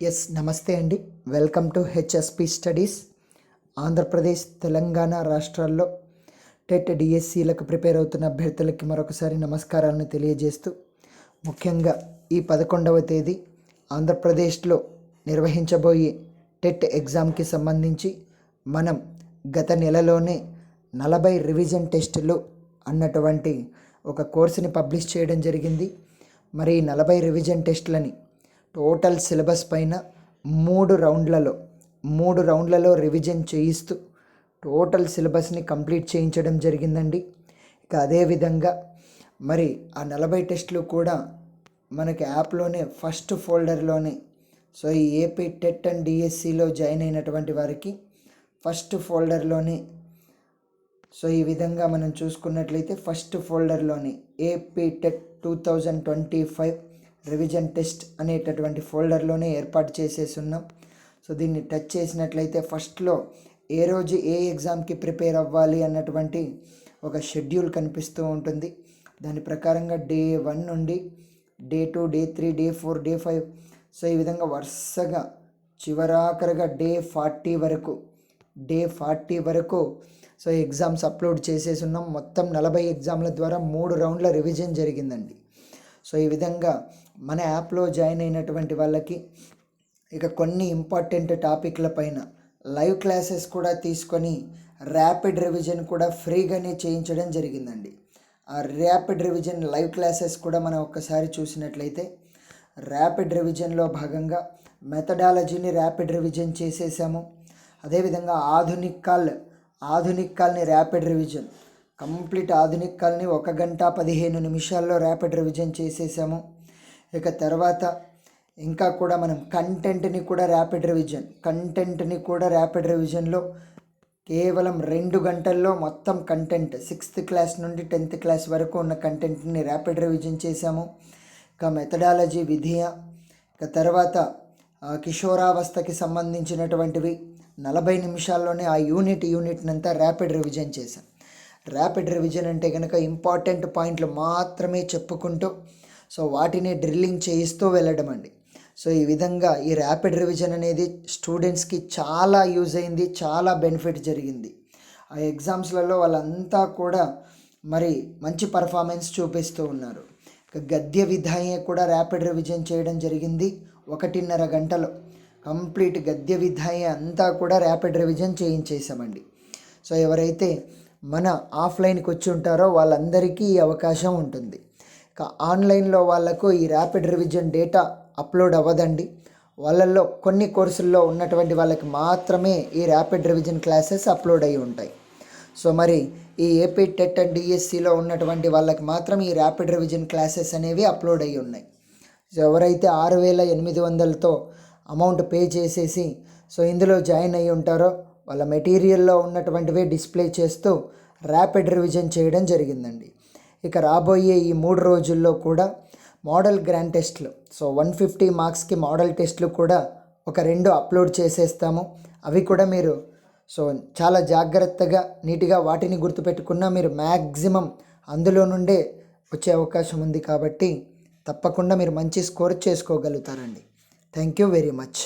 Yes నమస్తే అండి. Welcome to HSP studies. Andhra Pradesh Telangana రాష్ట్రాల్లో టెట్ డిఎస్సీలకు ప్రిపేర్ అవుతున్న అభ్యర్థులకి మరొకసారి నమస్కారాలను తెలియజేస్తూ ముఖ్యంగా ఈ పదకొండవ తేదీ ఆంధ్రప్రదేశ్లో నిర్వహించబోయే టెట్ ఎగ్జామ్కి సంబంధించి మనం గత నెలలోనే నలభై రివిజన్ టెస్టులు అన్నటువంటి ఒక కోర్సుని పబ్లిష్ చేయడం జరిగింది. మరి ఈ నలభై రివిజన్ టెస్టులని టోటల్ సిలబస్ పైన మూడు రౌండ్లలో మూడు రౌండ్లలో రివిజన్ చేయిస్తూ టోటల్ సిలబస్ని కంప్లీట్ చేయించడం జరిగిందండి. ఇక అదేవిధంగా మరి ఆ నలభై టెస్టులు కూడా మనకి యాప్లోనే ఫస్ట్ ఫోల్డర్లోనే సో ఈ ఏపీ టెట్ అండ్ డిఎస్సిలో జాయిన్ అయినటువంటి వారికి ఫస్ట్ ఫోల్డర్లోనే సో ఈ విధంగా మనం చూసుకున్నట్లయితే first ఫోల్డర్లోనే AP TET two thousand twenty five revision test అనేటటువంటి ఫోల్డర్లోనే ఏర్పాటు చేసేసి ఉన్నాం సో దీన్ని టచ్ చేసినట్లయితే ఫస్ట్లో ఏ రోజు ఏ ఎగ్జామ్కి ప్రిపేర్ అవ్వాలి అన్నటువంటి ఒక షెడ్యూల్ కనిపిస్తూ ఉంటుంది. దాని ప్రకారంగా డే వన్ నుండి day two day three day four day five. So ఈ విధంగా వరుసగా చివరాఖరిగా డే ఫార్టీ వరకు డే ఫార్టీ వరకు సో ఎగ్జామ్స్ అప్లోడ్ చేసేసి ఉన్నాం మొత్తం నలభై ఎగ్జామ్ల ద్వారా మూడు రౌండ్ల రివిజన్ జరిగిందండి. సో ఈ విధంగా మన యాప్లో జాయిన్ అయినటువంటి వాళ్ళకి ఇక కొన్ని ఇంపార్టెంట్ టాపిక్ల పైన లైవ్ క్లాసెస్ కూడా తీసుకొని ర్యాపిడ్ రివిజన్ కూడా ఫ్రీగానే చేయించడం జరిగిందండి. ఆ ర్యాపిడ్ రివిజన్ లైవ్ క్లాసెస్ కూడా మనం ఒక్కసారి చూసినట్లయితే ర్యాపిడ్ రివిజన్లో భాగంగా మెథడాలజీని ర్యాపిడ్ రివిజన్ చేసేసాము. అదేవిధంగా ఆధునిక్ కాల్ ఆధునిక్ కాల్ని ర్యాపిడ్ రివిజన్ కంప్లీట్ ఆధునిక కాల్ని ఒక గంట పదిహేను నిమిషాల్లో ర్యాపిడ్ రివిజన్ చేసేసాము. ఇక తర్వాత ఇంకా కూడా మనం కంటెంట్ని కూడా ర్యాపిడ్ రివిజన్ కంటెంట్ని కూడా ర్యాపిడ్ రివిజన్లో కేవలం రెండు గంటల్లో మొత్తం కంటెంట్ సిక్స్త్ క్లాస్ నుండి టెన్త్ క్లాస్ వరకు ఉన్న కంటెంట్ని ర్యాపిడ్ రివిజన్ చేశాము ఇక మెథడాలజీ విధియ ఇక తర్వాత కిషోరావస్థకి సంబంధించినటువంటివి నలభై నిమిషాల్లోనే ఆ యూనిట్ యూనిట్నంతా ర్యాపిడ్ రివిజన్ చేశాం. ర్యాపిడ్ రివిజన్ అంటే కనుక ఇంపార్టెంట్ పాయింట్లు మాత్రమే చెప్పుకుంటూ సో వాటిని డ్రిల్లింగ్ చేయిస్తూ వెళ్ళడం అండి. సో ఈ విధంగా ఈ ర్యాపిడ్ రివిజన్ అనేది స్టూడెంట్స్కి చాలా యూజ్ అయింది చాలా బెనిఫిట్ జరిగింది. ఆ ఎగ్జామ్స్లలో వాళ్ళంతా కూడా మరి మంచి పర్ఫార్మెన్స్ చూపిస్తూ ఉన్నారు. గద్య విధాయే కూడా ర్యాపిడ్ రివిజన్ చేయడం జరిగింది ఒకటిన్నర గంటలో. కంప్లీట్ గద్య విధాయే అంతా కూడా ర్యాపిడ్ రివిజన్ చేయించేసామండి సో ఎవరైతే మన ఆఫ్లైన్కి వచ్చి ఉంటారో వాళ్ళందరికీ ఈ అవకాశం ఉంటుంది. ఆన్లైన్లో వాళ్ళకు ఈ ర్యాపిడ్ రివిజన్ డేటా అప్లోడ్ అవ్వదండి. వాళ్ళల్లో కొన్ని కోర్సుల్లో ఉన్నటువంటి వాళ్ళకి మాత్రమే ఈ ర్యాపిడ్ రివిజన్ క్లాసెస్ అప్లోడ్ అయి ఉంటాయి. సో మరి ఈ ఏపీ టెట్ అండ్ డిఎస్సిలో ఉన్నటువంటి వాళ్ళకి మాత్రం ఈ ర్యాపిడ్ రివిజన్ క్లాసెస్ అనేవి అప్లోడ్ అయి ఉన్నాయి. సో ఎవరైతే ఆరు వేల ఎనిమిది వందలతో అమౌంట్ పే చేసేసి సో ఇందులో జాయిన్ అయి ఉంటారో వాళ్ళ మెటీరియల్లో ఉన్నటువంటివే డిస్ప్లే చేస్తూ ర్యాపిడ్ రివిజన్ చేయడం జరిగిందండి. ఇక రాబోయే ఈ మూడు రోజుల్లో కూడా మోడల్ గ్రాండ్ టెస్ట్లు సో వన్ ఫిఫ్టీ మార్క్స్కి మోడల్ టెస్ట్లు కూడా ఒక రెండు అప్లోడ్ చేసేస్తాము. అవి కూడా మీరు సో చాలా జాగ్రత్తగా నీట్గా వాటిని గుర్తుపెట్టుకున్నా మీరు మ్యాక్సిమం అందులో నుండే వచ్చే అవకాశం ఉంది కాబట్టి తప్పకుండా మీరు మంచి score చేసుకోగలుగుతారండి. Thank you very much.